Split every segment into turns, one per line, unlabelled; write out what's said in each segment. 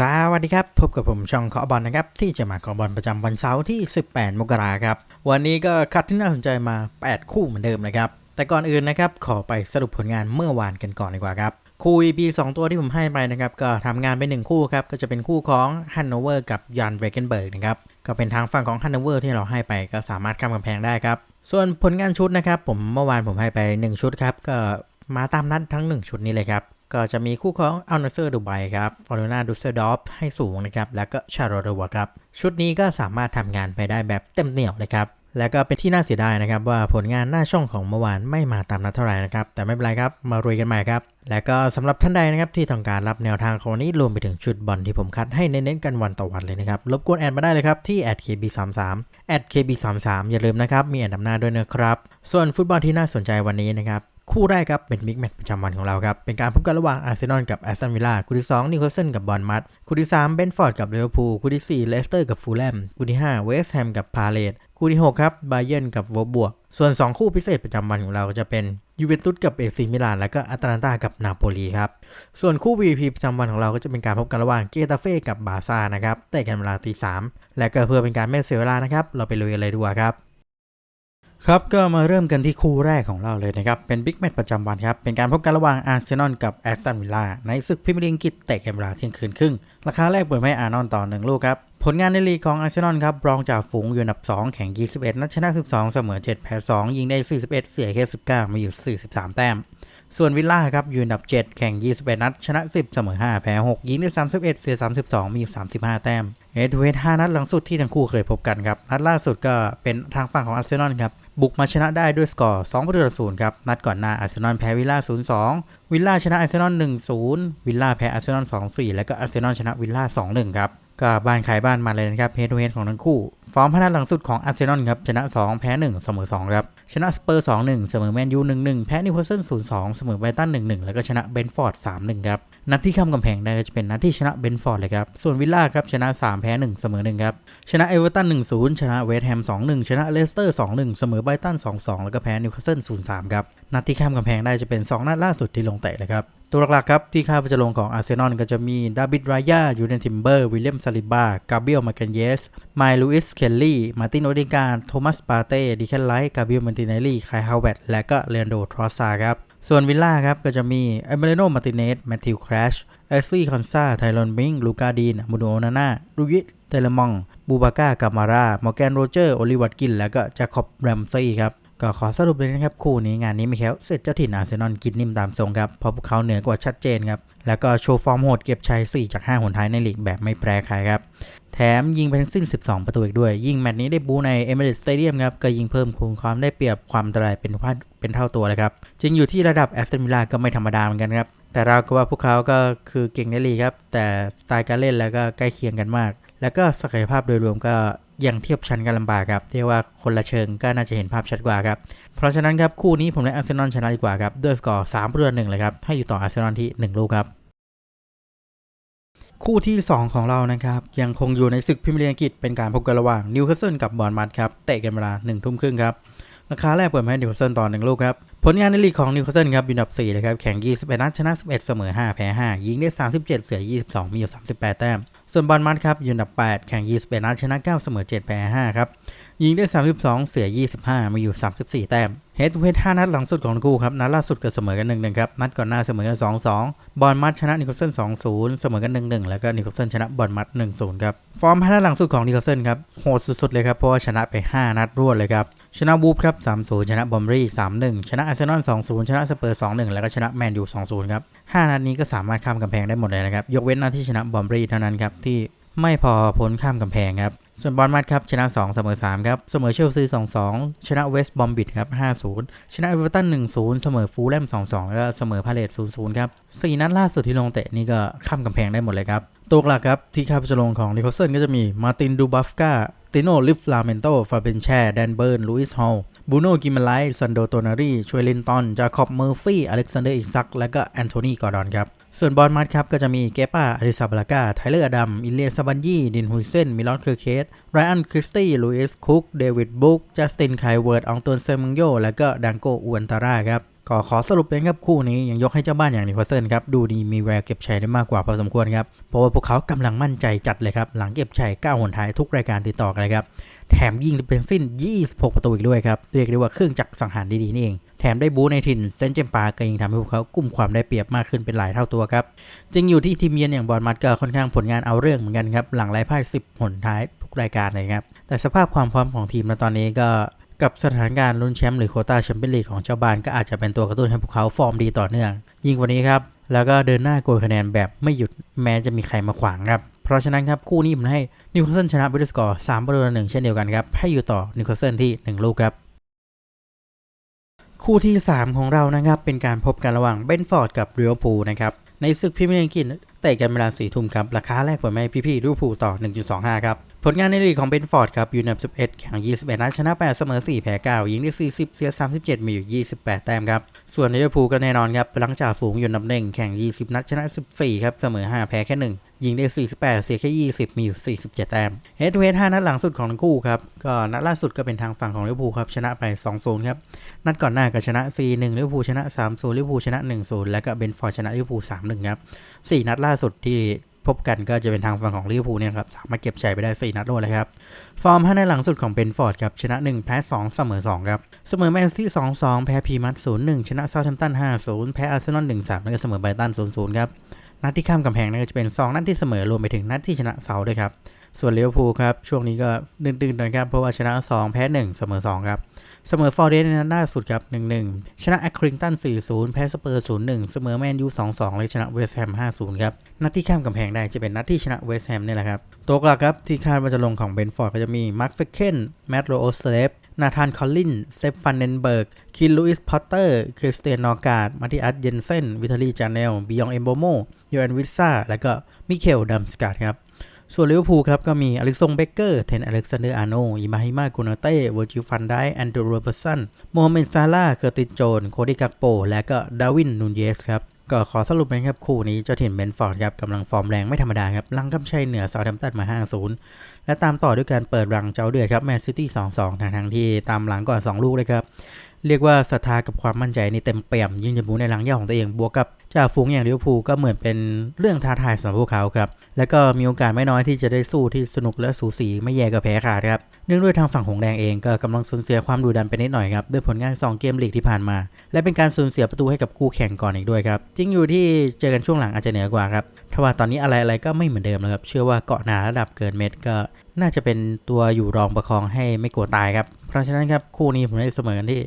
สวัสดีครับพบกับผมช่องขอบอลนะครับที่จะมาขอบอลประจำวันเสาร์ที่ 18 มกราครับวันนี้ก็คัดที่น่าสนใจมา 8 คู่เหมือนเดิมนะครับแต่ก่อนอื่นนะครับขอไปสรุปผลงานเมื่อวานกันก่อนดีกว่าครับคู่ EP 2ตัวที่ผมให้ไปนะครับก็ทำงานไป 1 คู่ครับก็จะเป็นคู่ของฮันโนเวอร์กับยานเวเกนเบิร์กนะครับก็เป็นทางฝั่งของฮันโนเวอร์ที่เราให้ไปก็สามารถข้ามกำแพงได้ครับส่วนผลงานชุดนะครับผมเมื่อวานผมให้ไป 1 ชุดครับก็มาตามนัดทั้ง 1 ชุดนี้เลยครับ ก็จะมีคู่ของอัลนาเซอร์ดูไบครับฟอร์นาดูเซอร์ดอฟให้สูงนะครับ แล้วก็ชาโรโรวครับ ชุดนี้ก็สามารถทำงานไปได้แบบเต็มเหนี่ยวเลยครับ แล้วก็เป็นที่น่าเสียดายนะครับ ว่าผลงานหน้าช่องของเมื่อวานไม่มาตามนัดเท่าไหร่นะครับ แต่ไม่เป็นไรครับ มารุยกันใหม่ครับ แล้วก็สำหรับท่านใดนะครับที่ต้องการรับแนวทางของวันนี้รวมไปถึงชุดบอลที่ผมคัดให้เน้นๆกันวันต่อวันเลยนะครับ รบกวนแอดมาได้เลยครับที่ @kb33 @kb33 อย่าลืมนะครับ มีแอดนำหน้าด้วยนะครับ ส่วนฟุตบอลที่น่าสนใจวันนี้นะครับ คู่แรกครับเป็นบิ๊กแมตช์ประจำวันของเราครับ เป็นการพบกันระหว่างอาร์เซนอลกับแอสตันวิลล่าคู่ที่2นิวคาสเซิลกับบอร์นมัดคู่ที่3เบนฟอร์ดกับลิเวอร์พูลคู่ที่4เลสเตอร์กับฟูลแลมคู่ที่5เวสต์แฮมกับพาเลตคู่ที่ 6 ครับไบเยนกับวอบวก ส่วน 2 คู่พิเศษประจำวันของเราก็จะเป็นยูเวนตุสกับเอซีมิลาน และก็อาตาลันตากับนาโปลีครับ ส่วนคู่ VP ประจำวันของเราก็จะเป็นการพบกันระหว่างเกตาเฟ่กับบาซ่านะครับเตะกันเวลาตีสามและก็เพื่อเป็นการไม่เสียเวลานะครับ เราไปลุยกันเลยดีกว่าครับ ครับก็มาเริ่มกันที่คู่แรกของเราเลยนะครับ เป็นบิ๊กแมตช์ประจำวันครับ เป็นการพบกันระหว่างอาร์เซนอลกับแอสตันวิลล่าในศึกพรีเมียร์ลีกเตะกันเวลาเที่ยงคืนครึ่ง ราคาแรกเปิดให้อาร์นอนต่อ1ลูกครับผลงานในลีกของอาร์เซนอลครับรองจากฝูงอยู่อันดับ 2 แข่ง 21 นัดชนะ 12 เสมอ 7 แพ้ 2 ยิงได้ 41 เสียแค่ 19 มาอยู่ 43 แต้ม ส่วนวิลล่าครับอยู่อันดับ 7 แข่ง 21 นัด ชนะ 10 เสมอ 5 แพ้ 6 ยิงได้ 31 เสีย 32 มีอยู่ 35 แต้ม เอทเวท5นัดหลังสุดที่ทั้งคู่เคยพบกันครับ นัดล่าสุดก็เป็นทางฝั่งของอาร์เซนอลครับ บุกมาชนะได้ด้วยสกอร์2ประตูต่อศูนย์ครับ นัดก่อนหน้าอาร์เซนอลแพ้วิลล่า 0-2 วิลล่าชนะอาร์เซนอล 1-0 วิลล่าแพ้อาร์เซนอล 2-4 แล้วก็อาร์เซนอลชนะวิลล่า 2-1 ครับ ก็บ้านขายบ้านมาเลยนะครับเฮดทูเฮดของทั้งคู่ ฟอร์มพนัดหลังสุดของอาร์เซนอลครับ ชนะ 2 แพ้ 1 เสมอ 2 ครับ ชนะสเปอร์ 2-1 เสมอแมนยู 1-1 แพ้นิวคาสเซิล 0-2 เสมอไบตัน 1-1 แล้วก็ชนะเบนฟอร์ด 3-1 ครับ นัดที่ข้ามกำแพงได้ก็จะเป็นนัดที่ชนะเบนฟอร์ดเลยครับ ส่วนวิลล่าครับ ชนะ 3 แพ้ 1 เสมอ 1 ครับ ชนะเอเวอร์ตัน 1-0 ชนะเวสต์แฮม 2-1 ชนะเลสเตอร์ 2-1 เสมอไบตัน 2-2 แล้วก็แพ้นิวคาสเซิล 0-3 ครับ นัดที่ข้ามกำแพงได้จะเป็น 2 นัดล่าสุดที่ลงเตะเลยครับตัวหลักๆครับ ที่คาดว่าจะลงของอาร์เซนอลก็จะมีดาบิดรายายูเนนทิมเบอร์ วิลเลียมซาลิบา กาเบียลมาเกนเยส ไมลูอิส เคลลี่ มาตินโอดิกาโทมัส ปาเต้ ดิแคนไลท์กาเบียลมันติเนลลี่ไคฮาวเวตและก็เลนโด ทรอสซาครับ ส่วนวิลล่าครับ ก็จะมีเอเมเรโน มาติเนส แมทธิวคราชเอสซี่ คอนซา ไทรอน บิง ลูกาดีนมูโนโอนาน่าลูยิเตเลมอง บูบาก้ากามารามอร์แกน โรเจอร์ โอลิวัตกิน และก็จาคอบ แรมซี่ครับ ก็ขอสรุปเลยนะครับคู่นี้งานนี้ไม่แค่เสร็จเจ้าถิ่นอาร์เซนอลกินนิ่มตามทรงครับเพราะพวกเขาเหนือกว่าชัดเจนครับ แล้วก็โชว์ฟอร์มโหดเก็บชัย 4 จาก 5 หนท้ายในลีกแบบไม่แพ้ใครครับ แถมยิงไปทั้งสิ้น 12 ประตูอีกด้วย ยิงแมตช์นี้ได้บูในเอเมเรตสเตเดียมครับ ก็ยิงเพิ่มคูณความได้เปรียบความอันตรายเป็นว่าเป็นเท่าตัวเลยครับจริงอยู่ที่ระดับแอสตันวิลล่าก็ไม่ธรรมดาเหมือนกันครับแต่เราก็ว่าพวกเขาก็คือเก่งในลีกครับแต่สไตล์การเล่นแล้วก็ใกล้เคียงกันมาก แล้วก็ศักยภาพโดยรวมก็ยังเทียบชั้นกันลำบากครับเรียกว่าคนละเชิงก็น่าจะเห็นภาพชัดกว่าครับ เพราะฉะนั้นครับคู่นี้ผมได้อาร์เซนอลชนะดีกว่าครับด้วยสกอร์3ประตูหนึ่งเลยครับให้อยู่ต่ออาร์เซนอลที่ 1 ลูกครับคู่ที่ 2 ของเรานะครับ ยังคงอยู่ในศึกพรีเมียร์ลีกอังกฤษเป็นการพบกันระหว่างนิวคาสเซิลกับบอร์นมัดครับ เตะกันเวลา1ทุ่มครึ่งครับราคาแรกเปิดมาให้นิวคาสเซิลต่อ 1 ลูกครับ ผลงานในลีกของนิวคาสเซิลครับอยู่อันดับ4เลยครับ แข่ง 21 นัดชนะ 11 เสมอ 5 แพ้ 5 ยิงได้ 37 เสีย 22 มีอยู่ 38 แต้ม ส่วนบอลมัดครับอยู่อันดับ 8 แข่ง 21 นัดชนะ 9 เสมอ 7 แพ้ 5 ครับ ยิงได้ 32 เสีย 25มีอยู่ 34 แต้มเฮดทูเฮด5นัดหลังสุดของทั้งคู่ครับ นัดล่าสุดก็เสมอกัน1-1ครับ นัดก่อนหน้าเสมอกัน 2-2 บอลมัดชนะนิโคลเซน2-0 เสมอกัน 1-1 แล้วก็นิโคลเซนชนะบอลมัด 1-0 ครับ ฟอร์ม5นัดหลังสุดของนิโคลเซนครับโหดสุดๆเลยครับเพราะว่าชนะไป 5 นัดรวดเลยครับ ชนะบูฟครับ3-0 ชนะบอมรี3-1 ชนะอาร์เซนอล2-0 ชนะสเปอร์2-1 แล้วก็ชนะแมนยู2-0 ครับ 5 นัดนี้ก็สามารถข้ามกำแพงได้หมดเลยนะครับ ยกเว้นนัดที่ชนะบอมรีเท่านั้นครับ ที่ไม่พอพ้นข้ามกำแพงครับ ส่วนบอลมัดครับ ชนะ 2 เสมอ 3 ครับ เสมอเชลซี 2-2 ชนะเวสต์บอมบิดครับ 5-0 ชนะเอเวอร์ตัน 1-0 เสมอฟูลแลม 2-2 แล้วก็เสมอพาเลต0-0 ครับ4นัดล่าสุดที่ลงเตะนี่ก็ข้ามกำแพงได้หมดเลยครับตัวหลักครับที่คาดจะลงของนิโคลเซนก็จะมีมาตินดูบัฟกา ติโนลิฟลาเมนโตฟาเบนแชแดนเบิร์นลุยส์ฮอลบูโนกิมไลท์ซันโดโตนารีชวยลินตันจาคอบเมอร์ฟี่อเล็กซานเดอร์อิกซัก และก็แอนโทนีกอร์ดอนครับ ส่วนบอลมัดครับ ก็จะมีเกป้าอลิซาบลากาไทเลอร์อดัม อิเลียซาบันยี่ดินฮุยเซน มิลอนเคอร์เคสไรอันคริสตี้ลุยส์คุก เดวิดบุกจัสตินไคเวิร์ด อองตวนเซมังโย และก็ดังโกอูอันตาร่าครับ ก็ขอสรุปเลยครับคู่นี้ยังยกให้เจ้าบ้านอย่างนิโคลเซนครับดูดีมีแววเก็บชัยได้มากกว่าพอสมควรครับเพราะว่าพวกเขากำลังมั่นใจจัดเลยครับหลังเก็บชัย9หนท้ายทุกรายการติดต่อกันเลยครับแถมยิงเป็นสิ้น 26 ประตูอีกด้วยครับเรียกได้ว่าเครื่องจักรสังหารดีๆนี่เอง แถมได้บูในถิ่นเซนเจมปาก็ยังทำให้พวกเขากุมความได้เปรียบมากขึ้นเป็นหลายเท่าตัวครับจึงอยู่ที่ทีมเยือนอย่างบอลมัดก็ค่อนข้างผลงานเอาเรื่องเหมือนกันครับหลังไร้พ่าย10 หนท้ายทุกรายการเลยครับแต่สภาพความพร้อมของทีมในตอนนี้ก็ กับสถานการณ์ลุ้นแชมป์หรือโควต้าแชมเปี้ยนลีกของเจ้าบ้านก็อาจจะเป็นตัวกระตุ้นให้พวกเขาฟอร์มดีต่อเนื่อง ยิ่งกว่านี้ครับ แล้วก็เดินหน้าโกยคะแนนแบบไม่หยุดแม้จะมีใครมาขวางครับ เพราะฉะนั้นครับ คู่นี้ผมให้นิวคาสเซิลชนะบิลสกอร์3ประตูต่อหนึ่งเช่นเดียวกันครับ ให้อยู่ต่อนิวคาสเซิลที่ 1 ลูกครับ คู่ที่ 3 ของเรานะครับเป็นการพบกันระหว่างเบนฟอร์ดกับเรียวพูนะครับในศึกพรีเมียร์ลีกเตะกันเวลา4ทุ่มครับราคาแรกเปิดมาให้พี่ๆลิเวอร์พูลต่อ 1.25 ครับ ผลงานในลีกของเบนฟอร์ดครับอยู่อันดับ 11 แข่ง 21 นัดชนะ 8 เสมอ 4 แพ้ 9 ยิงได้ 40 เสีย 37 มีอยู่ 28 แต้มครับ ส่วนลิเวอร์พูลก็แน่นอนครับหลังจากฝูงอยู่อันดับหนึ่งแข่ง 20 นัดชนะ 14 ครับ เสมอ 5 แพ้แค่ 1 ยิงได้ 48 เสียแค่ 20 มีอยู่ 47 แต้มเฮดเฮด5นัดหลังสุดของทั้งคู่ครับ ก็นัดล่าสุดก็เป็นทางฝั่งของลิเวอร์พูลครับชนะไป 2-0 ครับ นัดก่อนหน้าก็ชนะ 4-1 ลิเวอร์พูลชนะ 3-0 ลิเวอร์พูลชนะ 1-0 แล้วก็เบนฟอร์ดชนะลิเวอร์พูล 3-1 ครับ 4 นัดล่าสุดที่ พบกันก็จะเป็นทางฝั่งของลิเวอร์พูลเนี่ยครับสามารถเก็บชัยไปได้ 4 นัดรวดเลยครับ ฟอร์ม5ในหลังสุดของเบนฟอร์ดครับชนะ 1 แพ้ 2 เสมอ 2 ครับ เสมอแมนซี2-2 แพ้พีมัต0-1 ชนะเซาท์แฮมป์ตัน5-0 แพ้อาร์เซนอล1-3 แล้วก็เสมอไบรตัน0-0 ครับ นัดที่ข้ามกำแพงนั่นก็จะเป็น 2 นัดที่เสมอรวมไปถึงนัดที่ชนะเซาท์ด้วยครับส่วนลิเวอร์พูลครับช่วงนี้ก็ตื่นๆหน่อยครับเพราะว่าชนะ 2 แพ้ 1 เสมอ2ครับ เสมอฟอร์เรสต์ในนัดล่าสุดครับ 1-1 ชนะแอคคริงตัน 4-0 แพ้สเปอร์ 0-1 เสมอแมนยู 2-2 และชนะเวสต์แฮม 5-0 ครับ นัดที่ข้ามกำแพงได้จะเป็นนัดที่ชนะเวสต์แฮมนี่แหละครับ ตัวหลักครับ ที่คาดว่าจะลงของเบนฟอร์ดก็จะมีมาร์คเฟคเคนแมตต์โรโอสเลฟนาธานคอลลินเซฟฟันเดนเบิร์ก คินลูอิส พอตเตอร์ คริสเตียนนอร์การ์ด มาติอัส เยนเซน วิทาลี จานเนล บิยอง เอมโบโมโยแอนวิซ่า และก็มิเคล ดัมสกาดครับ ส่วนลิเวอร์พูลครับก็มีอเล็กซงเบเกอร์ เทนอเล็กซานเดอร์อาร์โนอิมาฮิมากูนาเต้เวอร์จิลฟันไดแอนดรูเบอร์สันโมฮัมเหม็ดซาร่าเคอร์ติโจน โคดี้กักโป และก็ดาวินนูนเยสครับก็ขอสรุปนะครับ คู่นี้เจ้าถิ่นเบนฟอร์ดครับกำลังฟอร์มแรงไม่ธรรมดาครับลังกำชัยเหนือเซาท์แฮมป์ตันมา 5-0 และตามต่อด้วยการเปิดรังเจ้าเดือดครับแมนซิตี้ 2-2ทางทางที่ตามหลังก่อน 2 ลูกเลยครับ เรียกว่าศรัทธากับความมั่นใจนี่เต็มเปี่ยม ยิงจมูกในหลังเยาของตัวเองบวกกับจ่าฝูงอย่างลิเวอร์พูลก็เหมือนเป็นเรื่องท้าทายสำหรับพวกเขาครับ แล้วก็มีโอกาสไม่น้อยที่จะได้สู้ที่สนุกและสูสีไม่แย่กับแพ้ขาดครับเนื่องด้วยทางฝั่งหงแดงเองก็กำลังสูญเสียความดุดันไปนิดหน่อยครับด้วยผลงาน 2 เกมลีกที่ผ่านมา และเป็นการสูญเสียประตูให้กับคู่แข่งก่อนอีกด้วยครับจริงอยู่ที่เจอกันช่วงหลังอาจจะเหนือกว่าครับทว่าตอนนี้อะไรๆก็ไม่เหมือนเดิมแล้วครับเชื่อว่าเกาะหนาระดับเกินเม็ดก็น่าจะเป็นตัวอยู่รองประคองให้ไม่กลัวตายครับเพราะฉะนั้นครับคู่นี้ผมให้เสมอกันที่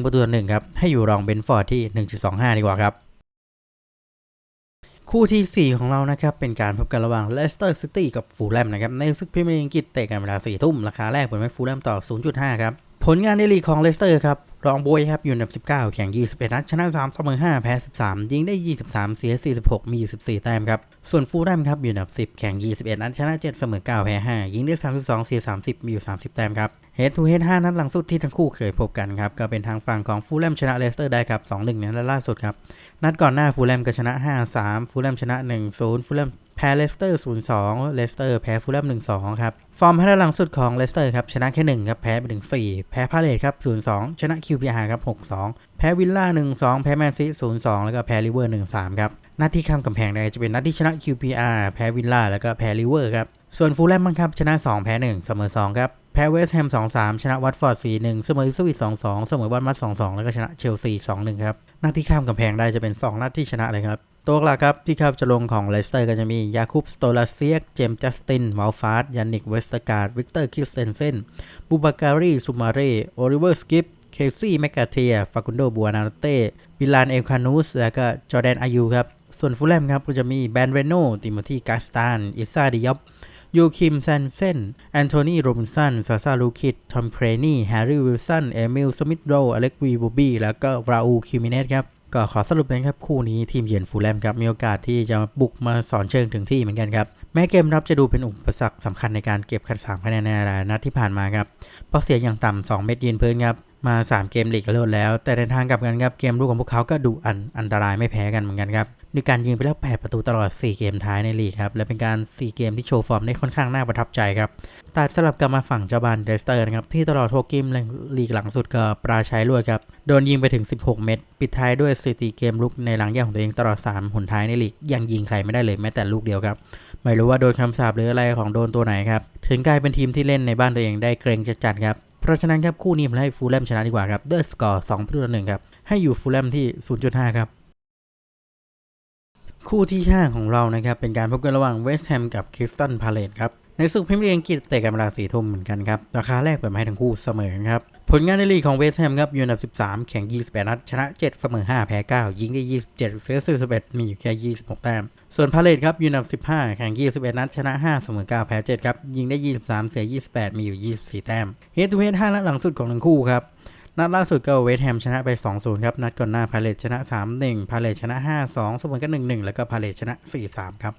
1ประตูต่อหนึ่งครับให้อยู่รองเบนฟอร์ดที่ 1.25 ดีกว่าครับ คู่ทีสี่ 4 ของเรานะครับเป็นการพบกันระหว่างเลสเตอร์ซิตี้กับฟูลแลมนะครับในศึกพรีเมียร์ลีกอังกฤษเตะกันเวลา4ทุ่มราคาแรกเปิดไว้ฟูลแลมต่อ 0.5 ครับ ผลงานในลีกของเลสเตอร์ครับรองบวยครับอยู่อันดับ 19 แข่ง 21 นัดชนะ 3 เสมอ 5 แพ้ 13 ยิงได้ 23 เสีย 46 มี 14 แต้มครับ ส่วนฟูลแลมครับอยู่อันดับ 10 แข่ง 21 นัดชนะ 7 เสมอ 9 แพ้ 5 ยิงได้ 32 เสีย 30 มีอยู่ 30 แต้มครับเฮดทูเฮด5นัดหลังสุดที่ทั้งคู่เคยพบกันครับ ก็เป็นทางฝั่งของฟูลแลมชนะเลสเตอร์ได้ครับ 2-1 ในนัดล่าสุดครับ นัดก่อนหน้าฟูลแลมก็ชนะ 5-3 ฟูลแลมชนะ 1-0 ฟูลแลมแพ้เลสเตอร์ 0-2 เลสเตอร์แพ้ฟูลแลม 1-2 ครับ ฟอร์มให้ดหลังสุดของเลสเตอร์ครับชนะแค่ 1 ครับ แพ้ไปถึง 4 แพ้พาเลทครับ 0-2 ชนะ QPR ครับ 6-2 แพ้วิลล่า 1-2 แพ้แมนซี 0-2 แล้วก็แพ้ลิเวอร์ 1-3 ครับ นัดที่ข้ามกำแพงได้จะเป็นนัดที่ชนะ QPR แพ้วิลล่าแล้วก็แพ้ลิเวอร์ครับ ส่วนฟูลแลมมันครับ ชนะ 2 แพ้ 1 เสมอ 2 ครับ แพ้เวสต์แฮม 2-3 ชนะวัตฟอร์ด 4-1 เสมออิปสวิต2-2 เสมอบอลมัด2-2 แล้วก็ชนะเชลซี 2-1 ครับนัดที่ข้ามกำแพงได้จะเป็น 2 นัดที่ชนะเลยครับ ตัวหลักครับที่ครับจะลงของเลสเตอร์ก็จะมียาคูบสโตลาเซียก เจมส์จัสตินวาลฟาร์ดยานิกเวสต์การ์ด วิกเตอร์คิสเตนเซนบูบาการีซูมาเร่โอลิเวอร์สกิปเคลซี่แมกกาเทียฟากุนโดบัวนาเต้บิลานเอลคานูส แล้วก็จอแดนอายูครับ ส่วนฟูลแลมครับก็จะมีแบนเรโนติโมธีกาสตานอิซาดิยอบโยคิมแซนเซนแอนโทนีโรบินสันซาซาลูคิดทอมเครนี่แฮร์รี่วิลสันเอมิลสมิธโรอเล็กวีบูบี้แล้วก็ราอูคิมิเนสครับก็ขอสรุปนะครับ คู่นี้ทีมเยือนฟูลแลมครับ มีโอกาสที่จะบุกมาสอนเชิงถึงที่เหมือนกันครับ แม้เกมรับจะดูเป็นอุปสรรคสำคัญในการเก็บคะแนนสามคะแนนในหลายนัดที่ผ่านมาครับ เพราะเสียอย่างต่ำ2เม็ดยืนพื้นครับ มา 3 เกมลีกแล้วแล้ว แต่ในทางกลับกันครับ เกมรุกของพวกเขาก็ดูอันอันตรายไม่แพ้กันเหมือนกันครับ ด้วยการยิงไปแล้ว 8 ประตูตลอด 4 เกมท้ายในลีกครับ และเป็นการ 4 เกมที่โชว์ฟอร์มได้ค่อนข้างน่าประทับใจครับตัดสลับกลับมาฝั่งเจ้าบ้านเดสเตอร์นะครับ ที่ตลอด6เกมลีกหลังสุดก็ปราชัยรวดครับ โดนยิงไปถึง 16 เม็ด ปิดท้ายด้วยสถิติเกมลุกในหลังแย่ของตัวเองตลอด 3 หนท้ายในลีก ยังยิงใครไม่ได้เลยแม้แต่ลูกเดียวครับ ไม่รู้ว่าโดนคำสาปหรืออะไรของโดนตัวไหนครับ ถึงกลายเป็นทีมที่เล่นในบ้านตัวเองได้เกรงจัดๆครับ เพราะฉะนั้นครับคู่นี้ผมให้ฟูลแลมชนะดีกว่าครับด้วยสกอร์2ประตูต่อหนึ่งครับ ให้อยู่ฟูลแลมที่ 0.5 ครับ คู่ที่ 5 ของเรานะครับเป็นการพบกันระหว่างเวสต์แฮมกับคริสตันพาเลตครับในศึกพรีเมียร์ลีกอังกฤษเตะกันเวลาสี่ทุ่มเหมือนกันครับ ราคาแรกเปิดมาให้ทั้งคู่เสมอครับ ผลงานในลีกของเวสต์แฮมครับอยู่อันดับ 13 แข่ง 28 นัด ชนะ 7 เสมอ 5 แพ้ 9 ยิงได้ 27 เสีย41มีอยู่แค่ 26 แต้ม ส่วนพาเลตครับอยู่อันดับ 15 แข่ง 21 นัด ชนะ 5 เสมอ 9 แพ้ 7 ครับ ยิงได้ 23 เสีย 28 มีอยู่ 24 แต้มเฮดทูเฮด5นัดหลังสุดของทั้งคู่ครับ นัดล่าสุดก็เวสต์แฮมชนะไป 2-0 ครับ นัดก่อนหน้าพาเลตชนะ 3-1 พาเลตชนะ 5-2สมอกัน1-1 แล้วก็พาเลตชนะ 4-3 ครับ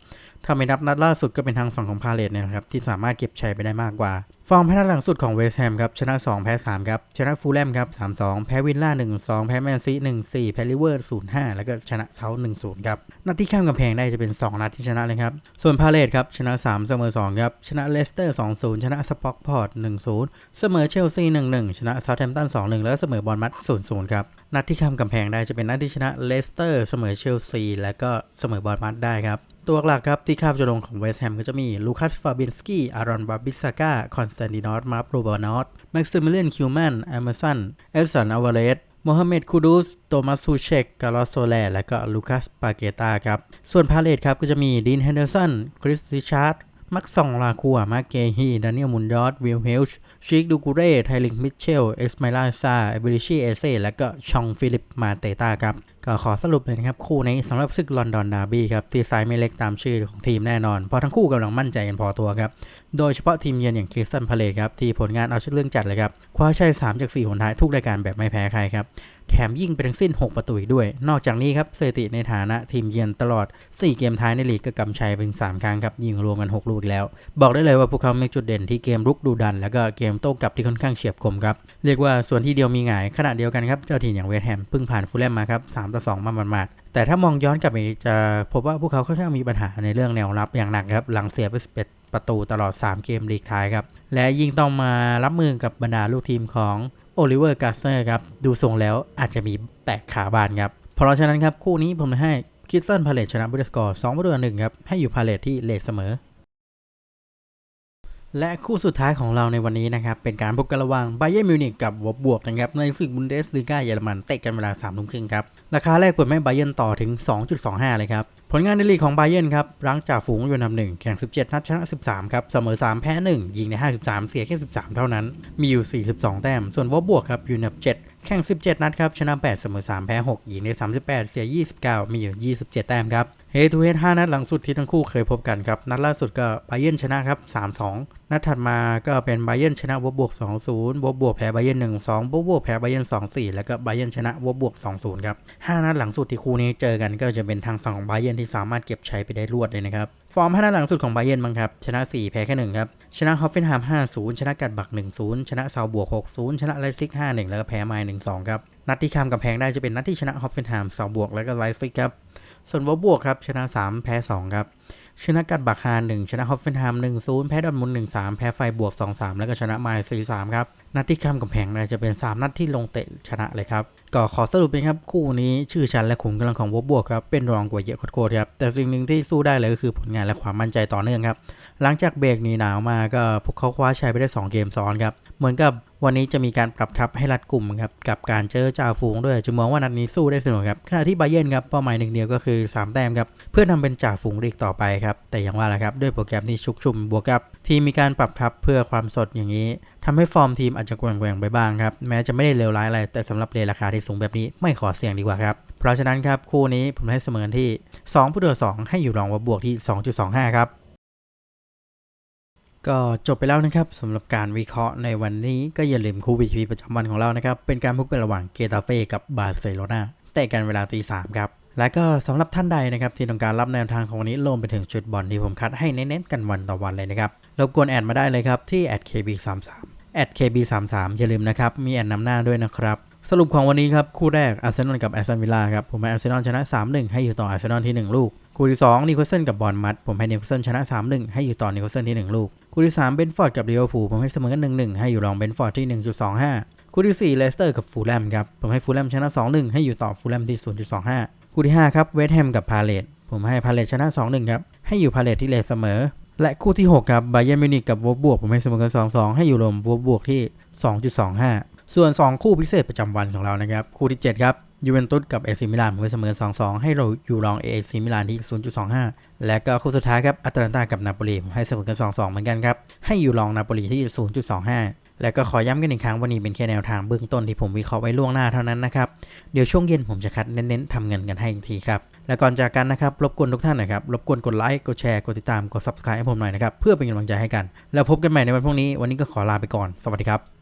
ถ้าไม่นับนัดล่าสุดก็เป็นทางฝั่งของพาเลตเนี่ยนะครับที่สามารถเก็บชัยไปได้มากกว่า ฟอร์มแพ้นัดหลังสุดของเวสต์แฮมครับชนะ 2 แพ้ 3 ครับ ชนะฟูลแลมครับ 3-2 แพ้วินล่า 1-2 แพ้แมนซี1-4 แพ้ลิเวอร์ 0-5 แล้วก็ชนะเซา1-0 ครับ นัดที่ข้ามกำแพงได้จะเป็น 2 นัดที่ชนะเลยครับ ส่วนพาเลตครับชนะ 3 เสมอ 2 ครับ ชนะเลสเตอร์ 2-0 ชนะสป็อกพอร์ต 1-0 เสมอเชลซี 1-1 ชนะเซาท์แฮมป์ตัน 2-1 แล้วก็เสมอบอลมัด 0-0 ครับนัดที่ข้ามกำแพงได้จะเป็นนัดที่ชนะเลสเตอร์เสมอเชลซี แล้วก็เสมอบอลมัดได้ครับ ตัวหลักครับที่ข้ามจะลงของเวสต์แฮมก็จะมีลูคัส ฟาบินสกี้ อารอน บาบิสากาคอนสแตนตินอส มาร์โรบานอสแม็กซิมิเลียน คิวแมนแอมเมอร์สัน เอลสันอวาเรสโมฮัมเหม็ด คูดูส โตมัส ซูเชก กาลอสโซแล และก็ลูคัส ปาเกตาครับ ส่วนพาเลตครับก็จะมีดีน เฮนเดอร์สัน คริสติชาร์ด มักซอง ลาคัว มาเกฮีดานิเอล มุนยอสวิลเฮลช์ชิก ดูกูเร่ ไทลิง มิเชล เอสไมลาซาเอเบริชี เอเซและก็ชอง ฟิลิป มาเตตาครับ ก็ขอสรุปเลยนะครับ คู่นี้สำหรับศึกลอนดอนดาร์บี้ครับตีไซส์ไม่เล็กตามชื่อของทีมแน่นอนเพราะทั้งคู่กำลังมั่นใจกันพอตัวครับ โดยเฉพาะทีมเยือนอย่างคริสตันพาเลตครับที่ผลงานเอาชนะเรื่องจัดเลยครับคว้าชัย3จาก4หนท้ายทุกรายการแบบไม่แพ้ใครครับ แถมยิงไปทั้งสิ้น 6 ประตูอีกด้วย นอกจากนี้ครับสถิติในฐานะทีมเยือนตลอด 4 เกมท้ายในลีกก็กำชัยเป็น3 ครั้งครับ ยิงรวมกัน 6 ลูกแล้ว บอกได้เลยว่าพวกเขามีจุดเด่นที่เกมรุกดูดัน แล้วก็เกมโต้กลับที่ค่อนข้างเฉียบคมครับ เรียกว่าส่วนที่เดียวมีหงายขณะเดียวกันครับ เจ้าทีมอย่างเวสต์แฮมเพิ่งผ่านฟูลแลมมาครับ3ต่อ2มาหมาดๆแต่ถ้ามองย้อนกลับไปจะพบว่าพวกเขาค่อนข้างมีปัญหาในเรื่องแนวรับอย่างหนักครับหลังเสียไป11ประตูตลอด 3 เกมลีกท้ายครับและยิ่งต้องมารับมือกับบรรดาลูกทีมของ โอลิเวอร์กาสเตอร์ครับ ดูทรงแล้วอาจจะมีแตกขาบานครับ เพราะฉะนั้นครับ คู่นี้ผมให้คิดสันพาเลตชนะบูเดสกอร์2ประตูต่อหนึ่งครับ ให้อยู่พาเลตที่เลทเสมอ และคู่สุดท้ายของเราในวันนี้นะครับ เป็นการพบกันระหว่างไบเยอร์มิวนิกกับวบบวกนะครับ ในศึกบุนเดสลีกาเยอรมันเตะกันเวลา3ามทุ่มครึ่งครับ ราคาแรกเปิดแม้ไบเยอร์ต่อถึง 2.25 เลยครับ ผลงานในลีกของไบเยอร์ครับรั้งจากฝูงอยู่อันดับหนึ่งแข่ง 17 นัดชนะ 13 ครับ เสมอ 3 แพ้ 1 ยิงใน 53 เสียแค่ 13 เท่านั้น มีอยู่ 42 แต้ม ส่วนวบบวกครับอยู่อันดับ 7 แข่ง 17 นัดครับ ชนะ 8 เสมอ 3 แพ้6ยิงใน38 เสีย 29 มีอยู่ 27 แต้มครับ เฮทูเฮด5นัดหลังสุดที่ทั้งคู่เคยพบกันครับ นัดล่าสุดก็ไบเย r n ชนะครับ 3-2 นัดถัดมาก็เป็นไบเย r n ชนะวบบวก 2-0วบบวกแพ้ไบเย r n 1-2วบบวกแพ้ไบเย r n 2-4 แล้วก็ไบเย r n ชนะวบบวก 2-0 ครับ 5 นัดหลังสุดที่คู่นี้เจอกันก็จะเป็นทางฝั่งของไบเย r n ที่สามารถเก็บใชัยไปได้รวดเลยนะครับ ฟอร์ม5นัดหลังสุดของไบเย r n บ้างครับ ชนะ 4 แพ้แค่1ครับ ชนะฮอฟเฟนไฮม์5-0 ชนะกัดบัก 1-0 ชนะซาวบวก 6-0 ชนะไลซิก 5-1 แล้วก็แพ้ไมล์1-2 ครับ นัดที่ข้ามกำแพงได้จะเป็นนัดที่ชนะฮอฟเฟนไฮม์ซาบวกแล้วก็ไลซิกครับ ส่วนวบบวกครับ ชนะ 3 แพ้ 2 ครับ ชนะกัดบักฮาน1ชนะฮอฟเฟนไฮม์1-0 แพ้ดอร์ทมุนด์1-3 แพ้ไฟบวก 2-3 แล้วก็ชนะไมล์4-3 ครับ นัดที่ข้ามกำแพงได้จะเป็น 3 นัดที่ลงเตะชนะเลยครับ ก็ขอสรุปนะครับคู่นี้ชื่อชั้นและขุมกำลังของวบบวกครับเป็นรองกว่าเยอะโคตรครับแต่สิ่งหนึ่งที่สู้ได้เลยก็คือผลงานและความมั่นใจต่อเนื่องครับหลังจากเบรกหนีหนาวมาก็พวกเขาคว้าชัยไปได้ 2 เกมซ้อนครับเหมือนกับวันนี้จะมีการปรับทัพให้รัดกลุ่มครับกับการเจอจ่าฝูงด้วยจึงมองว่านัดนี้สู้ได้สนุกครับขณะที่ไบเยนครับเป้าหมายหนึ่งเดียวก็คือ 3 แต้มครับเพื่อทำเป็นจ่าฝูงลีกต่อไปครับแต่อย่างว่าแหละครับด้วยโปรแกรมที่ชุกชุมบวกกับ ทีมมีการปรับทัพเพื่อความสดอย่างนี้ ทำให้ฟอร์มทีมอาจจะแกว่งๆไปบ้างครับ แม้จะไม่ได้เลวร้ายอะไร แต่สำหรับเลทราคาที่สูงแบบนี้ไม่ขอเสี่ยงดีกว่าครับ เพราะฉะนั้นครับ คู่นี้ผมให้เสมอที่2ผู้เดือ2ให้อยู่รองว่าบวกที่ 2.25 ครับ ก็จบไปแล้วนะครับสำหรับการวิเคราะห์ในวันนี้ก็อย่าลืมคู่วีพีประจำวันของเรานะครับ เป็นการพบกันระหว่างเกตาเฟ่กับบาร์เซโลนาแต่กันเวลาตีสามครับและก็สำหรับท่านใดนะครับที่ต้องการรับแนวทางของวันนี้รวมไปถึงจุดบอลที่ผมคัดให้เน้นๆกันวันต่อวันเลยนะครับรบกวนแอดมาได้เลยครับที่ @kb33 @kb33 อย่าลืมนะครับ มีแอดนำหน้าด้วยนะครับสรุปของวันนี้ครับ คู่แรกอาร์เซนอลกับแอสตันวิลล่าครับ ผมให้อาร์เซนอลชนะ 3-1 ให้อยู่ต่ออาร์เซนอลที่ 1 ลูก คู่ที่2นิวคาสเซิลกับบอร์นมัด ผมให้นิวคาสเซิลชนะ 3-1 ให้อยู่ต่อนิวคาสเซิลที่ 1 ลูก คู่ที่3เบนฟอร์ดกับลิเวอร์พูลผมให้เสมอกัน1-1 ให้อยู่รองเบนฟอร์ดที่ 1.25 คู่ที่4เลสเตอร์กับฟูลแลมครับผมให้ฟูลแลมชนะ 2-1 ให้อยู่ต่อฟูลแลมที่ 0.25 คู่ที่5ครับเวสต์แฮมกับพาเลตผมให้พาเลตชนะ 2-1 ครับให้อยู่พาเลตที่เลทเสมอ และคู่ที่ 6 ครับไบเยนมิวนิกกับวอบวกผมให้เสมอกัน2-2 ให้อยู่รวมวอบวกที่ 2.25 ส่วน 2 คู่พิเศษประจำวันของเรานะครับ คู่ที่ 7 ครับยูเวนตุสกับเอซิมิลานผมให้เสมอกัน2-2 ให้เราอยู่รองเอซิมิลานที่ 0.25 และก็คู่สุดท้ายครับอัตแลนตากับนาโปลีผมให้เสมอกัน2-2 เหมือนกันครับให้อยู่รองนาโปลีที่ 0.25 และก็ขอย้ำกันอีกครั้งวันนี้เป็นแค่แนวทางเบื้องต้นที่ผมวิเคราะห์ไว้ล่วงหน้าเท่านั้นนะครับ เดี๋ยวช่วงเย็นผมจะคัดเน้นๆทำเงินกันให้อีกทีครับ และก่อนจากกันนะครับ รบกวนทุกท่านนะครับ รบกวนกดไลค์ กดแชร์ กดติดตาม กด subscribe ให้ผมหน่อยนะครับ เพื่อเป็นกำลังใจให้กัน แล้วพบกันใหม่ในวันพรุ่งนี้ วันนี้ก็ขอลาไปก่อน สวัสดีครับ